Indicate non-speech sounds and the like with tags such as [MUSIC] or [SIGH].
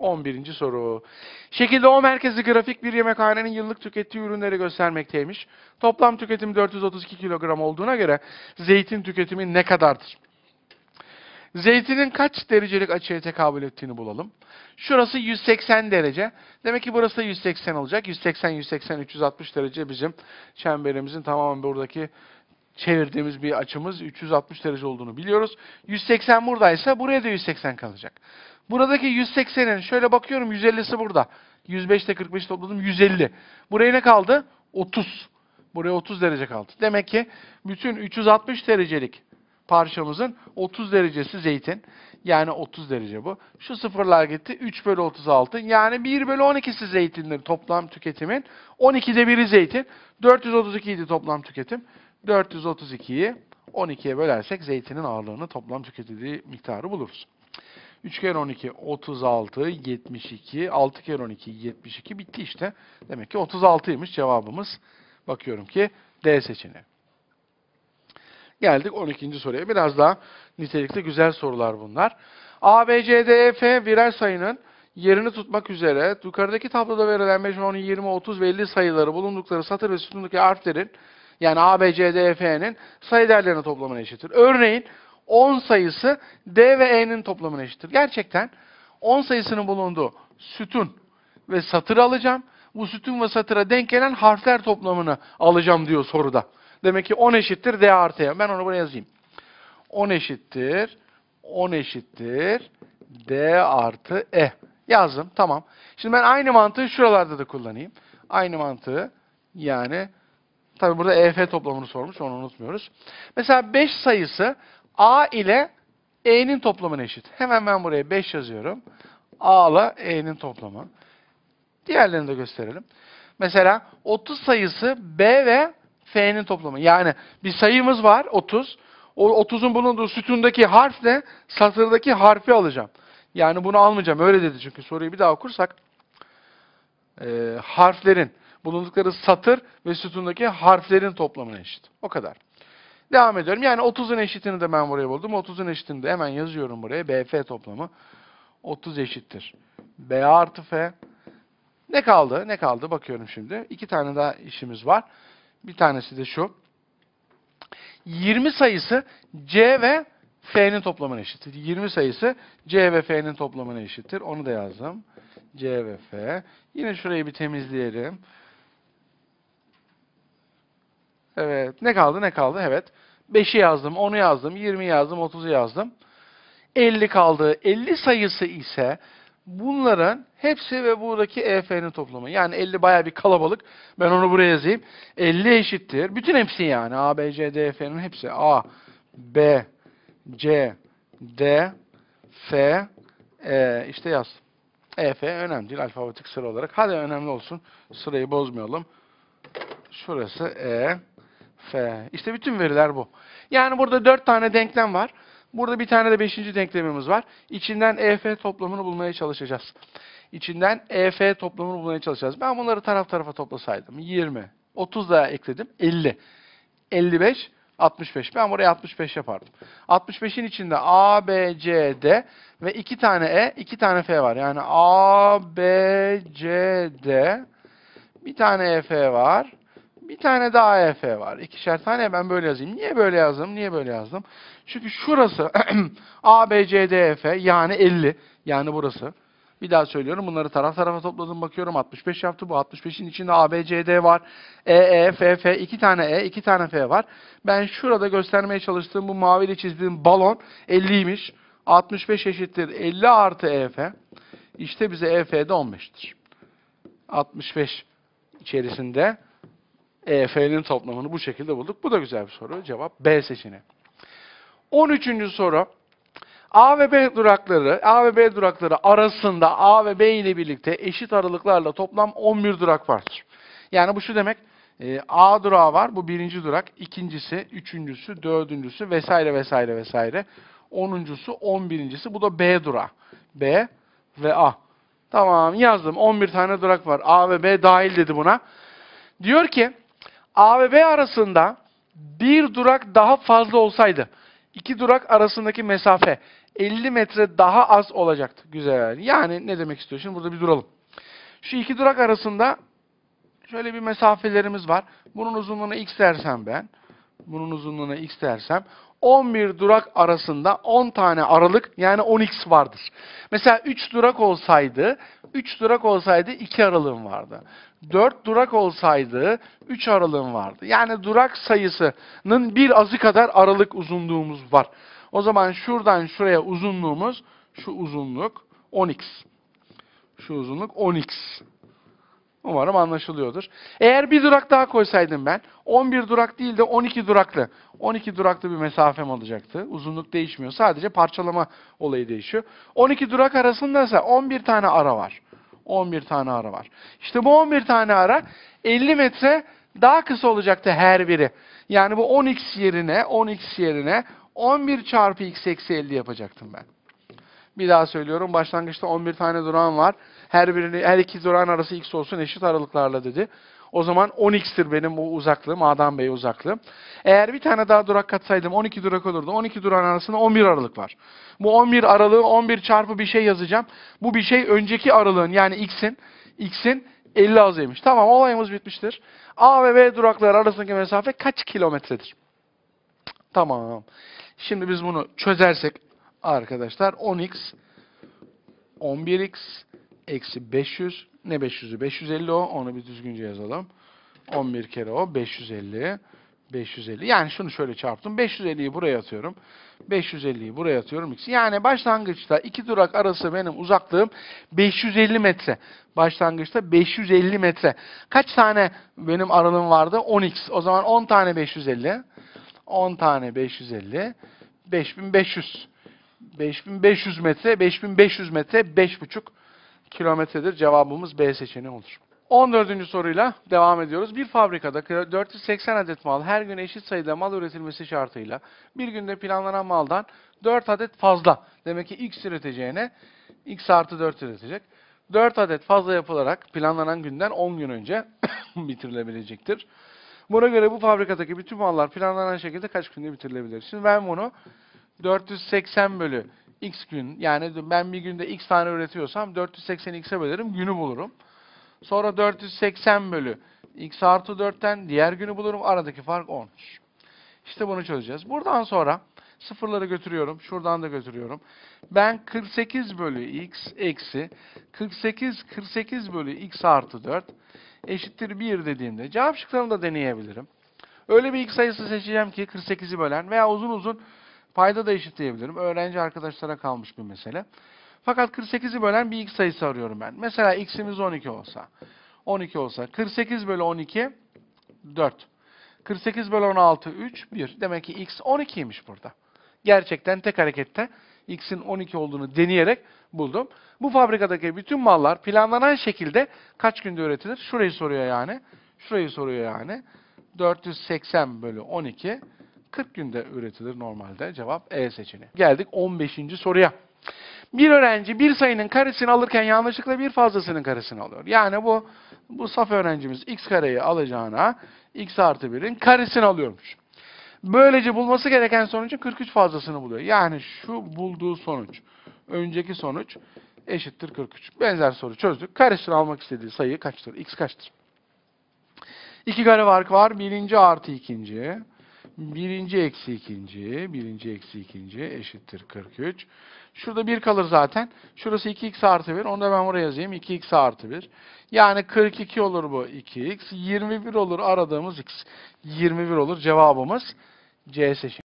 11. soru. Şekilde O merkezli grafik bir yemekhanenin yıllık tükettiği ürünleri göstermekteymiş. Toplam tüketim 432 kilogram olduğuna göre zeytin tüketimi ne kadardır? Zeytinin kaç derecelik açıya tekabül ettiğini bulalım. Şurası 180 derece. Demek ki burası da 180 olacak. 180, 180, 360 derece bizim çemberimizin tamamen buradaki çevirdiğimiz bir açımız 360 derece olduğunu biliyoruz. 180 buradaysa buraya da 180 kalacak. Buradaki 180'in şöyle bakıyorum 150'si burada. 105 ile 45 topladım 150. Buraya ne kaldı? 30. Buraya 30 derece kaldı. Demek ki bütün 360 derecelik parçamızın 30 derecesi zeytin. Yani 30 derece bu. Şu sıfırlar gitti. 3 bölü 36. Yani 1 bölü 12'si zeytindir toplam tüketimin. 12'de biri zeytin. 432 idi toplam tüketim. 432'yi 12'ye bölersek zeytinin ağırlığını toplam tüketildiği miktarı buluruz. 3 kere 12 36 72 6 kere 12 72 bitti işte. Demek ki 36'ymış cevabımız. Bakıyorum ki D seçeneği. Geldik 12. soruya. Biraz daha nitelikli güzel sorular bunlar. A, B, C, D, E, F birer sayının yerini tutmak üzere yukarıdaki tabloda verilen 5, 10, 20, 30 ve 50 sayıları bulundukları satır ve sütundaki harflerin yani A, B, C, D, E, F'nin sayı değerlerinin toplamına eşittir. Örneğin 10 sayısı D ve E'nin toplamına eşittir. Gerçekten 10 sayısının bulunduğu sütun ve satır alacağım. Bu sütun ve satıra denk gelen harfler toplamını alacağım diyor soruda. Demek ki 10 eşittir D artı E. Ben onu buraya yazayım. 10 eşittir, 10 eşittir D artı E. Yazdım, tamam. Şimdi ben aynı mantığı şuralarda da kullanayım. Aynı mantığı yani tabi burada EF toplamını sormuş, onu unutmuyoruz. Mesela 5 sayısı A ile E'nin toplamına eşit. Hemen ben buraya 5 yazıyorum. A ile E'nin toplamı. Diğerlerini de gösterelim. Mesela 30 sayısı B ve F'nin toplamı. Yani bir sayımız var 30. O 30'un bulunduğu sütundaki harfle satırdaki harfi alacağım. Yani bunu almayacağım. Öyle dedi çünkü soruyu bir daha okursak. e, harflerin bulundukları satır ve sütundaki harflerin toplamına eşit. O kadar. Devam ediyorum. Yani 30'un eşitini de ben buraya buldum. 30'un eşitini de hemen yazıyorum buraya. BF toplamı 30 eşittir. B artı F. Ne kaldı? Ne kaldı? Bakıyorum şimdi. İki tane daha işimiz var. Bir tanesi de şu. 20 sayısı C ve F'nin toplamına eşittir. 20 sayısı C ve F'nin toplamına eşittir. Onu da yazdım. C ve F. Yine şurayı bir temizleyelim. Evet. Ne kaldı? Ne kaldı? Evet. 5'i yazdım, 10'u yazdım, 20 yazdım, 30'u yazdım. 50 kaldı. 50 sayısı ise bunların hepsi ve buradaki EF'nin toplamı. Yani 50 baya bir kalabalık. Ben onu buraya yazayım. 50 eşittir. Bütün hepsi yani. A, B, C, D, F'nin hepsi. A, B, C, D, F, E. işte yaz. EF önemli değil alfabetik sıra olarak. Hadi önemli olsun. Sırayı bozmayalım. Şurası E, F. İşte bütün veriler bu. Yani burada dört tane denklem var. Burada bir tane de beşinci denklemimiz var. İçinden EF toplamını bulmaya çalışacağız. İçinden EF toplamını bulmaya çalışacağız. Ben bunları taraf tarafa toplasaydım. 20, 30 da ekledim. 50, 55, 65. Ben buraya 65 yapardım. 65'in içinde A, B, C, D ve iki tane E, iki tane F var. Yani A, B, C, D. Bir tane EF var. Bir tane daha EF var. İkişer tane ben böyle yazayım. Niye böyle yazdım? Niye böyle yazdım? Çünkü şurası [CLEARS THROAT] A, B, C, D, E, F yani 50. Yani burası. Bir daha söylüyorum. Bunları taraf tarafa topladım bakıyorum. 65 yaptı. Bu 65'in içinde A, B, C, D var. E, E, F, F. iki tane E, iki tane F var. Ben şurada göstermeye çalıştığım bu maviyle çizdiğim balon 50'ymiş. 65 eşittir 50 artı EF. İşte bize EF de 15'tir. 65 içerisinde EF'nin toplamını bu şekilde bulduk. Bu da güzel bir soru. Cevap B seçeneği. 13. soru. A ve B durakları, A ve B durakları arasında A ve B ile birlikte eşit aralıklarla toplam 11 durak vardır. Yani bu şu demek, e, A durağı var, bu birinci durak, ikincisi, üçüncüsü, dördüncüsü vesaire vesaire vesaire. Onuncusu, on birincisi, bu da B durağı. B ve A. Tamam yazdım, 11 tane durak var. A ve B dahil dedi buna. Diyor ki, A ve B arasında bir durak daha fazla olsaydı, iki durak arasındaki mesafe 50 metre daha az olacaktı. Güzel. Yani ne demek istiyor? Şimdi burada bir duralım. Şu iki durak arasında şöyle bir mesafelerimiz var. Bunun uzunluğuna x dersem ben, bunun uzunluğuna x dersem 11 durak arasında 10 tane aralık yani 10x vardır. Mesela 3 durak olsaydı, 3 durak olsaydı 2 aralığım vardı. 4 durak olsaydı 3 aralığım vardı. Yani durak sayısının bir azı kadar aralık uzunluğumuz var. O zaman şuradan şuraya uzunluğumuz şu uzunluk 10x. Şu uzunluk 10x. Umarım anlaşılıyordur. Eğer bir durak daha koysaydım ben, 11 durak değil de 12 duraklı, 12 duraklı bir mesafem olacaktı. Uzunluk değişmiyor. Sadece parçalama olayı değişiyor. 12 durak arasında ise 11 tane ara var. 11 tane ara var. İşte bu 11 tane ara 50 metre daha kısa olacaktı her biri. Yani bu 10x yerine 10x yerine 11 çarpı x eksi 50 yapacaktım ben. Bir daha söylüyorum. Başlangıçta 11 tane durağım var. Her birini, her iki durağın arası x olsun eşit aralıklarla dedi. O zaman 10x'tir benim bu uzaklığım, A'dan B'ye uzaklığım. Eğer bir tane daha durak katsaydım 12 durak olurdu. 12 durağın arasında 11 aralık var. Bu 11 aralığı 11 çarpı bir şey yazacağım. Bu bir şey önceki aralığın yani x'in x'in 50 azıymış. Tamam olayımız bitmiştir. A ve B durakları arasındaki mesafe kaç kilometredir? Tamam. Şimdi biz bunu çözersek arkadaşlar 10x 11x eksi 500 ne 500'ü 550 o onu bir düzgünce yazalım. 11 kere o 550 550 yani şunu şöyle çarptım 550'yi buraya atıyorum. 550'yi buraya atıyorum x. Yani başlangıçta iki durak arası benim uzaklığım 550 metre. Başlangıçta 550 metre. Kaç tane benim aralığım vardı? 10x. O zaman 10 tane 550. 10 tane 550. 5500. 5500 metre, 5500 metre 5,5 kilometredir. Cevabımız B seçeneği olur. 14. soruyla devam ediyoruz. Bir fabrikada 480 adet mal her gün eşit sayıda mal üretilmesi şartıyla bir günde planlanan maldan 4 adet fazla. Demek ki x üreteceğine x artı 4 üretecek. 4 adet fazla yapılarak planlanan günden 10 gün önce [COUGHS] bitirilebilecektir. Buna göre bu fabrikadaki bütün mallar planlanan şekilde kaç günde bitirilebilir? Şimdi ben bunu 480 bölü x gün yani ben bir günde x tane üretiyorsam 480 x'e bölerim günü bulurum. Sonra 480 bölü x artı 4'ten diğer günü bulurum. Aradaki fark 10. İşte bunu çözeceğiz. Buradan sonra sıfırları götürüyorum. Şuradan da götürüyorum. Ben 48 bölü x eksi 48 48 bölü x artı 4 eşittir 1 dediğimde cevap şıklarını da deneyebilirim. Öyle bir x sayısı seçeceğim ki 48'i bölen veya uzun uzun payda da eşitleyebilirim. Öğrenci arkadaşlara kalmış bir mesele. Fakat 48'i bölen bir x sayısı arıyorum ben. Mesela x'imiz 12 olsa. 12 olsa 48 bölü 12 4. 48 bölü 16 3 1. Demek ki x 12'ymiş burada. Gerçekten tek harekette x'in 12 olduğunu deneyerek buldum. Bu fabrikadaki bütün mallar planlanan şekilde kaç günde üretilir? Şurayı soruyor yani. Şurayı soruyor yani. 480 bölü 12 40 günde üretilir normalde. Cevap E seçeneği. Geldik 15. soruya. Bir öğrenci bir sayının karesini alırken yanlışlıkla bir fazlasının karesini alıyor. Yani bu bu saf öğrencimiz x kareyi alacağına x artı 1'in karesini alıyormuş. Böylece bulması gereken sonucun 43 fazlasını buluyor. Yani şu bulduğu sonuç, önceki sonuç eşittir 43. Benzer soru çözdük. Karesini almak istediği sayı kaçtır? X kaçtır? İki kare fark var. Birinci artı ikinci. Birinci eksi ikinci. Birinci eksi ikinci eşittir 43. Şurada 1 kalır zaten. Şurası 2x artı 1. Onu da ben buraya yazayım. 2x artı 1. Yani 42 olur bu 2x. 21 olur aradığımız x. 21 olur cevabımız C seçeneği.